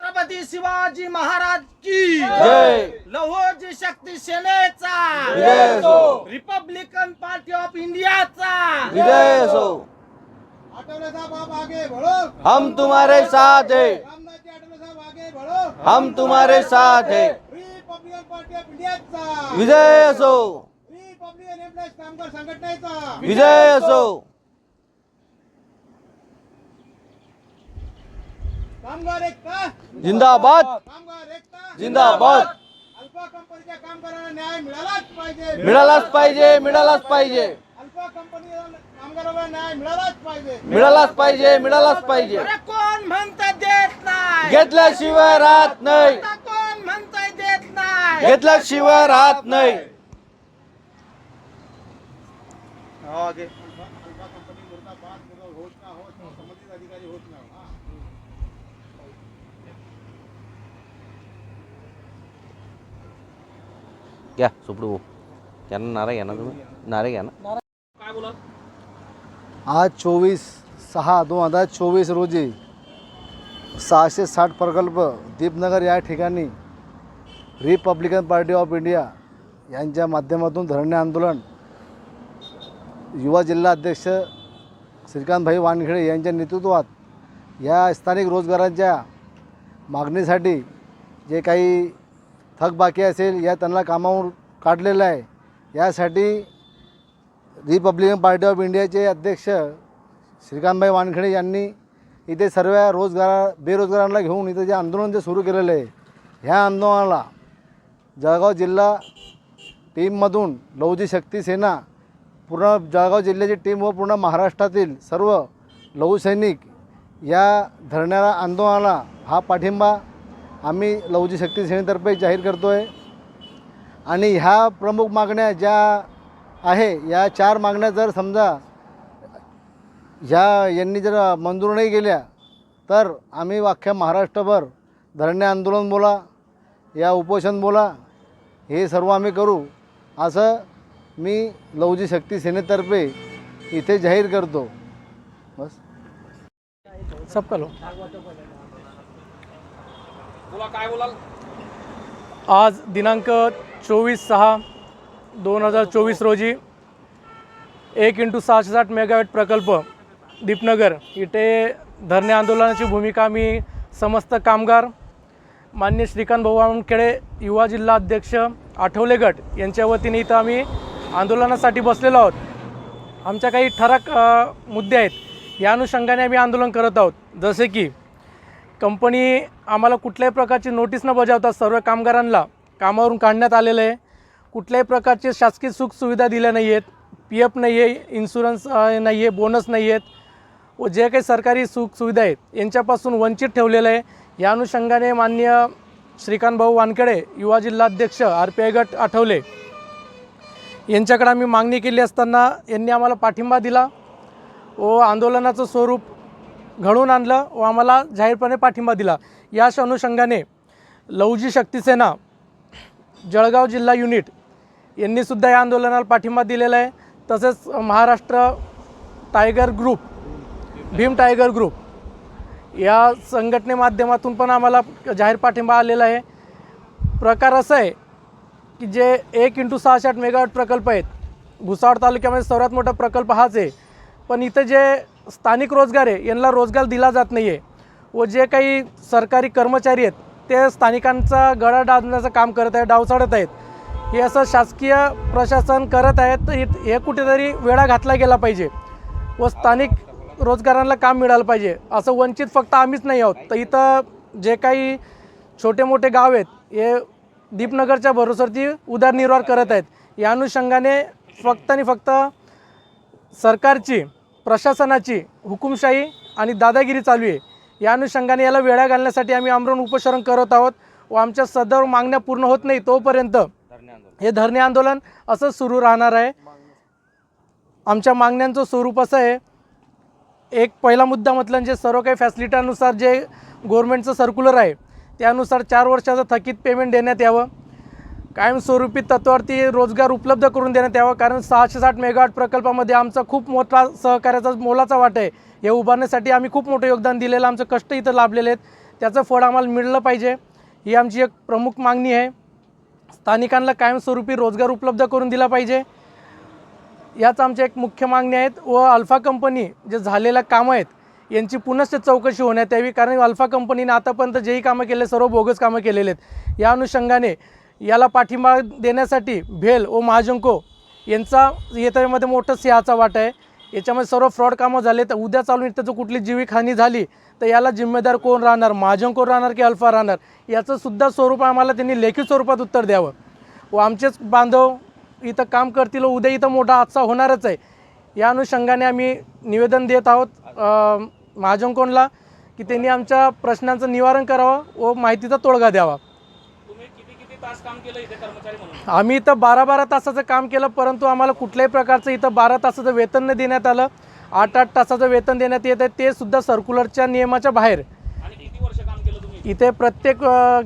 छत्रपती शिवाजी महाराज की जय. लहोजी शक्ती सेनेचा. Republican party of इंडियाचा विजय असो. आठवले साहब आप आगे बढ़ो हम तुम्हारे साथ है हम तुम्हारे साथ है रिपब्लिकन पार्टी ऑफ इंडियाचा विजय असो. विजय असो. कामगार एकता. जिंदाबाद. कामगार एकता. जिंदाबाद. अल्फा कंपनीच्या कामगारांना न्याय मिळालाच पाहिजे. मिळालाच पाहिजे मिळालाच पाहिजे. अल्फा कंपनी कामगारांना न्याय मिळालाच पाहिजे. मिळालाच पाहिजे मिळालाच पाहिजे. अरे कोण म्हणता देत नाही? घेतल्याशिवाय राहत नाही. कोण म्हणताय देत नाही. घेतल्याशिवाय राहत नाही. घ्या सुपडू भाऊ. त्यांना नारा घ्या ना तुम्ही. नारे घ्या ना. आज चोवीस सहा दोन हजार चोवीस रोजी सहाशे साठ प्रकल्प दीपनगर या ठिकाणी रिपब्लिकन पार्टी ऑफ इंडिया यांच्या माध्यमातून धरणे आंदोलन. युवा जिल्हा अध्यक्ष श्रीकांतभाई वानखेडे यांच्या नेतृत्वात या स्थानिक रोजगारांच्या मागणीसाठी जे काही थकबाकी असेल या त्यांना कामावर काढलेलं आहे. यासाठी रिपब्लिकन पार्टी ऑफ इंडियाचे अध्यक्ष श्रीकांतभाई वानखेडे यांनी इथे सर्व रोजगार बेरोजगारांना घेऊन इथं जे आंदोलन जे सुरू केलेलं आहे ह्या आंदोलनाला जळगाव जिल्हा टीममधून लहुजी शक्ती सेना पूर्ण जळगाव जिल्ह्याची टीम व पूर्ण महाराष्ट्रातील सर्व लहुसैनिक या धरण्याला आंदोलनाला हा पाठिंबा आम्ही लहुजी शक्ती सेनेतर्फे जाहीर करतो आहे आणि ह्या प्रमुख मागण्या ज्या आहे या चार मागण्या जर समजा ह्या यांनी जर मंजूर नाही केल्या तर आम्ही अख्ख्या महाराष्ट्रभर धरणे आंदोलन बोला या उपोषण बोला हे सर्व आम्ही करू. असं मी लवजी शक्ती सेनेतर्फे इथे जाहीर करतो. बस. सबका लो. आज दिनांक चोवीस सहा दोन हजार चोवीस रोजी एक इंटू सहाशे साठ मेगावॅट प्रकल्प दीपनगर इथे धरणे आंदोलनाची भूमिका मी समस्त कामगार मान्य श्रीकांत भाऊ खेडे युवा जिल्हा अध्यक्ष आठवले गट यांच्या वतीने इथं आम्ही आंदोलनासाठी बसलेलो आहोत. आमच्या काही ठराक मुद्दे आहेत. या अनुषंगाने आम्ही आंदोलन करत आहोत. जसे की कंपनी आम्हाला कुठल्याही प्रकारची नोटीस न बजावता सर्व कामगारांना कामावरून काढण्यात आलेलं आहे. कुठल्याही प्रकारचे शासकीय सुखसुविधा दिल्या नाही आहेत. पी एफ नाही आहे इन्शुरन्स नाही आहे बोनस नाही आहेत. व जे काही सरकारी सुखसुविधा आहेत यांच्यापासून वंचित ठेवलेलं आहे. या अनुषंगाने मान्य श्रीकांत भाऊ वानखेडे युवा जिल्हाध्यक्ष आर पी आय गट आठवले. यांच्याकडे आम्ही मागणी केली असताना यांनी आम्हाला पाठिंबा दिला. व आंदोलनाचं स्वरूप घडवून आणलं व आम्हाला जाहीरपणे पाठिंबा दिला. याच अनुषंगाने लवजी शक्तीसेना जळगाव जिल्हा युनिट यांनीसुद्धा या आंदोलनाला पाठिंबा दिलेला आहे. तसेच Maharashtra tiger group Bhim tiger group या संघटने माध्यमातून पण आम्हाला जाहीर पाठिंबा आलेला आहे. प्रकार असा आहे की जे एक इंटू सहाशे आठ मेगावॅट प्रकल्प आहेत भुसावळ तालुक्यामध्ये सर्वात मोठा प्रकल्प हाच आहे. पण इथं जे स्थानिक रोजगार आहे यांना रोजगार दिला जात नाही आहे व जे काही सरकारी कर्मचारी आहेत ते स्थानिकांचा गळा डाळण्याचं काम करत आहेत डावसाडत आहेत. हे असं शासकीय प्रशासन करत आहेत तर हे- हे कुठेतरी वेळा घातला गेला पाहिजे. व स्थानिक रोजगारांना काम मिळालं पाहिजे. असं वंचित फक्त आम्हीच नाही आहोत. तर इथं जे काही छोटे मोठे गाव आहेत हे दीपनगरच्या भरोश्यावरती उदरनिर्वाह करत आहेत. या अनुषंगाने फक्त आणि फक्त सरकारची प्रशासनाची हुकुमशाही आणि दादागिरी चालू आहे. या अनुषंगाने याला वेळा घालण्यासाठी आम्ही आमरण उपोषण करत आहोत व आमच्या सदर मागण्या पूर्ण होत नाही तोपर्यंत हे धरणे आंदोलन असं सुरू राहणार आहे. आमच्या मागण्यांचं स्वरूप असं आहे एक पहिला मुद्दा म्हटलं म्हणजे सर्व काही फॅसिलिटीनुसार जे गव्हर्मेंटचं सर्क्युलर आहे त्यानुसार चार वर्षाचं थकीत पेमेंट देण्यात यावं. कायमस्वरूपी तत्वावरती रोजगार उपलब्ध करून देण्यात यावं कारण सहाशे साठ मेगावाट प्रकल्पामध्ये आमचा खूप मोठा सहकार्याचा मोलाचा वाट आहे. हे उभारण्यासाठी आम्ही खूप मोठं योगदान दिलेलं आमचं कष्ट इथं लाभलेले आहेत. त्याचं फळ आम्हाला मिळलं पाहिजे. ही आमची एक प्रमुख मागणी आहे. स्थानिकांना कायमस्वरूपी रोजगार उपलब्ध करून दिला पाहिजे. याच आमच्या एक मुख्य मागण्या आहेत व अल्फा कंपनी जे झालेल्या कामं आहेत यांची पुनश्च चौकशी होण्यात यावी. कारण अल्फा कंपनीने आतापर्यंत जेही कामं केले सर्व बोगस कामं केलेले आहेत. या अनुषंगाने याला पाठिंबा देण्यासाठी भेल व महाजंको यांचा येत्यामध्ये मोठं सिंहाचा वाटा आहे. याच्यामध्ये सर्व फ्रॉड कामं झाले तर उद्या चालून त्याचं कुठली जीवितहानी झाली तर याला जिम्मेदार कोण राहणार? महाजंको राहणार की अल्फा राहणार? याचं सुद्धा स्वरूप आम्हाला त्यांनी लेखी स्वरूपात उत्तर द्यावं. व आमचेच बांधव इथं काम करतील उद्या इथं मोठा हादसा होणारच आहे. या अनुषंगाने आम्ही निवेदन देत आहोत अ, महाजनकोनला की त्यांनी आमच्या प्रश्नांचं निवारण करावं व माहितीचा तोडगा द्यावा. आम्ही इथं बारा बारा तासाचं काम केलं परंतु आम्हाला कुठल्याही प्रकारचं इथं बारा तासाचं वेतन नाही देण्यात आलं. आठ आठ तासाचं वेतन देण्यात येत आहे ते सुद्धा सर्क्युलरच्या नियमाच्या बाहेर. इथे प्रत्येक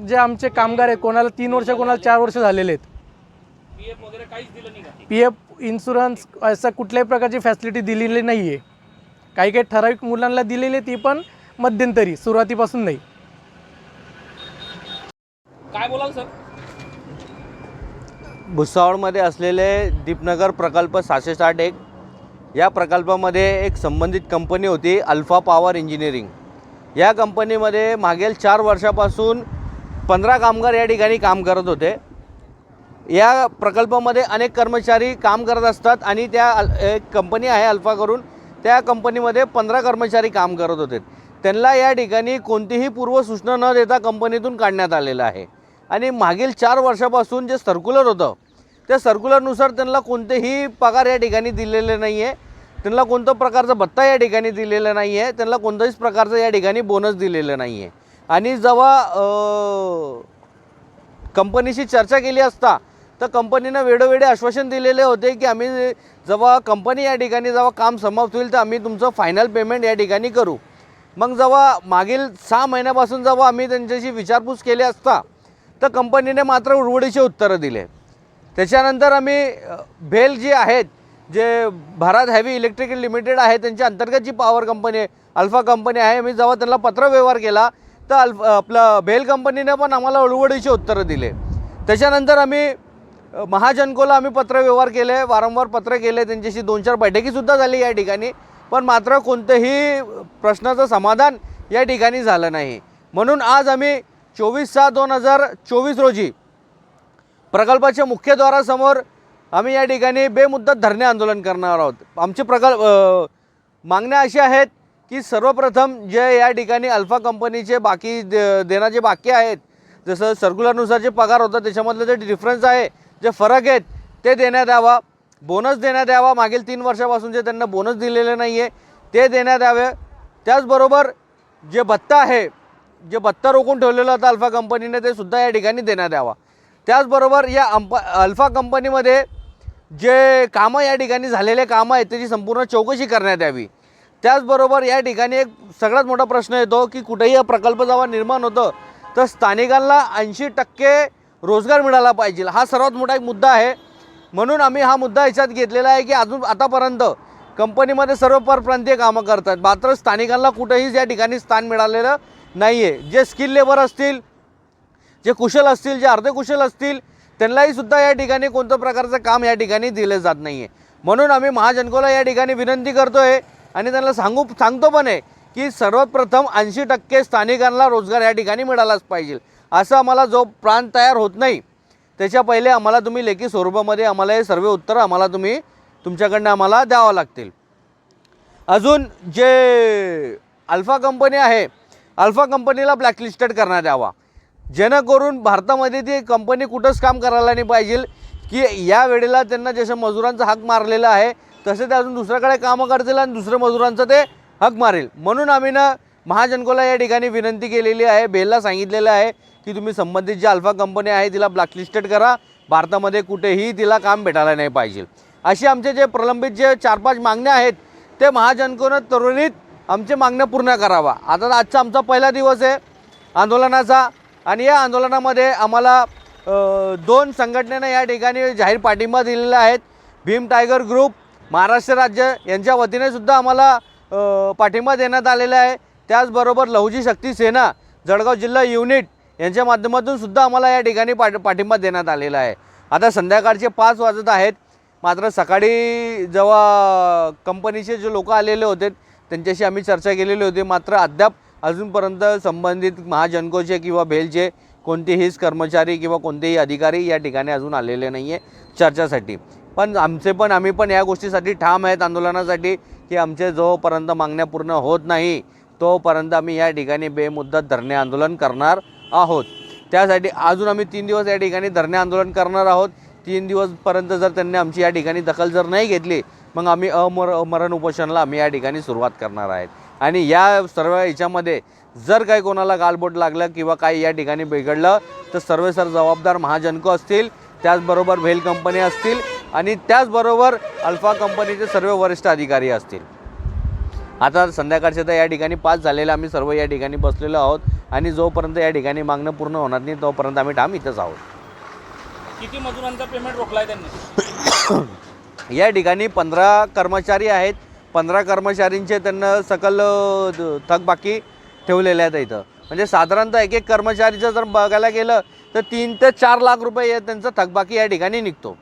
जे आमचे कामगार आहेत कोणाला तीन वर्ष कोणाला चार वर्ष झालेले आहेत. पी एफ इन्शुरन्स असं कुठल्याही प्रकारची फॅसिलिटी दिलेली नाही आहे काही काही ठराविक मुलांना दिलेली आहे ती पण मध्यंतरी सुरुवातीपासून नाही. भुसावळमध्ये असलेले दीपनगर प्रकल्प सहाशे साठ एक या प्रकल्पामध्ये एक संबंधित कंपनी होती अल्फा पॉवर इंजिनिअरिंग या कंपनीमध्ये मागील चार वर्षापासून पंधरा कामगार या ठिकाणी काम करत होते. या प्रकल्पामध्ये अनेक कर्मचारी काम करत असतात आणि त्या अल- एक कंपनी आहे अल्फा करून. त्या कंपनीमध्ये पंधरा कर्मचारी काम करत होते. त्यांना या ठिकाणी कोणतीही पूर्वसूचना न देता कंपनीतून काढण्यात आलेलं आहे. आणि मागील चार वर्षापासून जे सर्क्युलर होतं त्या सर्क्युलरनुसार त्यांना कोणतेही पगार या ठिकाणी दिलेले नाही आहे त्यांना कोणतं प्रकारचं भत्ता या ठिकाणी दिलेलं नाही आहे त्यांना कोणत्याच प्रकारचं या ठिकाणी बोनस दिलेलं नाही आहे आणि जेव्हा कंपनीशी चर्चा केली असता तर कंपनीनं वेळोवेळी आश्वासन दिलेले होते की आम्ही जेव्हा कंपनी या ठिकाणी जेव्हा काम समाप्त होईल तर आम्ही तुमचं फायनल पेमेंट या ठिकाणी करू. मग जेव्हा मागील सहा महिन्यापासून जेव्हा आम्ही त्यांच्याशी विचारपूस केली असता तर कंपनीने मात्र उडवडीचे उत्तरं दिले. त्याच्यानंतर आम्ही भेल जी आहेत जे भारत हॅवी इलेक्ट्रिकल लिमिटेड आहे त्यांच्या अंतर्गत जी पॉवर कंपनी आहे अल्फा कंपनी आहे मी जेव्हा त्यांना पत्रव्यवहार केला तर अल्फ आपलं भेल कंपनीने पण आम्हाला उडवडीचे उत्तरं दिले. त्याच्यानंतर आम्ही महाजनकोला आम्ही पत्रव्यवहार केले वारंवार पत्र केले त्यांच्याशी दोन चार बैठकीसुद्धा झाली या ठिकाणी. पण मात्र कोणतेही प्रश्नाचं समाधान या ठिकाणी झालं नाही. म्हणून आज आम्ही चोवीस सहा दोन हजार चोवीस रोजी प्रकल्पाच्या मुख्यद्वारासमोर आम्ही या ठिकाणी बेमुद्दत धरणे आंदोलन करणार आहोत. आमचे प्रकल्प मागण्या अशा आहेत की सर्वप्रथम जे या ठिकाणी अल्फा कंपनीचे बाकी दे देणारे बाकी आहेत जसं सर्क्युलरनुसार जे पगार होतं त्याच्यामधलं जे डिफरन्स आहे जे फरक आहेत ते देण्यात यावा. बोनस देण्यात यावा. मागील तीन वर्षापासून जे त्यांना बोनस दिलेले नाही आहे ते देण्यात यावे. त्याचबरोबर जे भत्ता आहे जे भत्ता रोखून ठेवलेलं होतं अल्फा कंपनीने ते सुद्धा या ठिकाणी देण्यात यावा. त्याचबरोबर या अंप अल्फा कंपनीमध्ये जे कामं या ठिकाणी झालेले कामं आहेत त्याची संपूर्ण चौकशी करण्यात यावी. त्याचबरोबर या ठिकाणी एक सगळ्यात मोठा प्रश्न येतो की कुठेही हा प्रकल्प जेव्हा निर्माण होतं तर स्थानिकांना ऐंशी टक्के रोजगार मिळाला पाहिजे. हा सर्वात मोठा एक मुद्दा आहे. म्हणून आम्ही हा मुद्दा याच्यात घेतलेला आहे की अजून आतापर्यंत कंपनीमध्ये सर्व परप्रांतीय कामं करतात. मात्र स्थानिकांना कुठेही या ठिकाणी स्थान मिळालेलं नाही आहे जे स्किल लेबर असतील जे कुशल असतील जे अर्धकुशल असतील त्यांनाही सुद्धा या ठिकाणी कोणत्या प्रकारचं काम या ठिकाणी दिलं जात नाही आहे म्हणून आम्ही महाजनकोला या ठिकाणी विनंती करतो आहे आणि त्यांना सांगू सांगतो पण आहे की सर्वप्रथम ऐंशी टक्के स्थानिकांना रोजगार या ठिकाणी मिळालाच पाहिजे. असं आम्हाला जो प्राण तयार होत नाही त्याच्या पहिले आम्हाला तुम्ही लेखी स्वरूपामध्ये आम्हाला हे सर्व उत्तरं आम्हाला तुम्ही तुमच्याकडनं आम्हाला द्यावं लागतील. अजून जे अल्फा कंपनी आहे अल्फा कंपनीला ब्लॅकलिस्टेड करण्यात यावा. जेणेकरून भारतामध्ये ती कंपनी कुठंच काम करायला नाही पाहिजे की या वेळेला त्यांना जसं मजुरांचा हक मारलेला आहे तसे ते अजून दुसऱ्याकडे कामं करतील आणि दुसऱ्या मजुरांचं ते हक मारेल. म्हणून आम्ही ना महाजनकोला या ठिकाणी विनंती केलेली आहे बेलला सांगितलेलं आहे की तुम्ही संबंधित जी अल्फा कंपनी आहे तिला ब्लॅकलिस्टेड करा. भारतामध्ये कुठेही तिला काम भेटायला नाही पाहिजे. असे आमचे जे प्रलंबित जे चार पाच मागण्या आहेत ते महाजनकोनं तरुणीत आमचे मागण्या पूर्ण करावा. आता आजचा आमचा पहिला दिवस आहे आंदोलनाचा आणि या आंदोलनामध्ये आम्हाला दोन संघटनेनं या ठिकाणी जाहीर पाठिंबा दिलेला आहेत. भीम टायगर ग्रुप महाराष्ट्र राज्य यांच्या वतीने सुद्धा आम्हाला पाठिंबा देण्यात आलेला आहे. त्याचबरोबर लहुजी शक्ती सेना जळगाव जिल्हा युनिट यांच्या माध्यमातून सुद्धा आम्हाला या ठिकाणी पाठ पाठिंबा देण्यात आलेला आहे. आता संध्याकाळचे पाच वाजत आहेत. मात्र सकाळी जेव्हा कंपनीचे जे लोक आलेले होते त्यांच्याशी आम्ही चर्चा केलेली होती. मात्र अद्याप अजूनपर्यंत संबंधित महाजनकोचे किंवा भेलचे कोणतेहीच कर्मचारी किंवा कोणतेही अधिकारी या ठिकाणी अजून आलेले नाही आहे चर्चासाठी. पण आमचे पण आम्ही पण या गोष्टीसाठी ठाम आहेत आंदोलनासाठी की आमचे जोपर्यंत मागण्या पूर्ण होत नाही तोपर्यंत आम्ही या ठिकाणी बेमुद्दत धरणे आंदोलन करणार आहोत. त्यासाठी अजून आम्ही तीन दिवस या ठिकाणी धरणे आंदोलन करणार आहोत. तीन दिवसपर्यंत जर त्यांनी आमची या ठिकाणी दखल जर नाही घेतली मग आम्ही अमर मरण उपोषणाला आम्ही या ठिकाणी सुरुवात करणार आहेत. आणि या सर्व याच्यामध्ये जर काही कोणाला गालबोट लागलं किंवा काही या ठिकाणी बिघडलं तर सर्व सर जबाबदार महाजनको असतील त्याचबरोबर व्हेल कंपनी असतील आणि त्याचबरोबर अल्फा कंपनीचे सर्व वरिष्ठ अधिकारी असतील. आता संध्याकाळचे तर या ठिकाणी पाच झालेले आम्ही सर्व या ठिकाणी बसलेलो आहोत. आणि जोपर्यंत या ठिकाणी मागणं पूर्ण होणार नाही तोपर्यंत आम्ही ठाम इथंच आहोत. किती मजुरांचा पेमेंट रोखलाय त्यांनी? या ठिकाणी पंधरा कर्मचारी आहेत. पंधरा कर्मचारींचे त्यांना सकल थकबाकी ठेवलेले आहेत इथं. म्हणजे साधारणतः एक एक कर्मचारीचं जर बघायला गेलं तर तीन ते चार लाख रुपये या त्यांचा थकबाकी या ठिकाणी निघतो.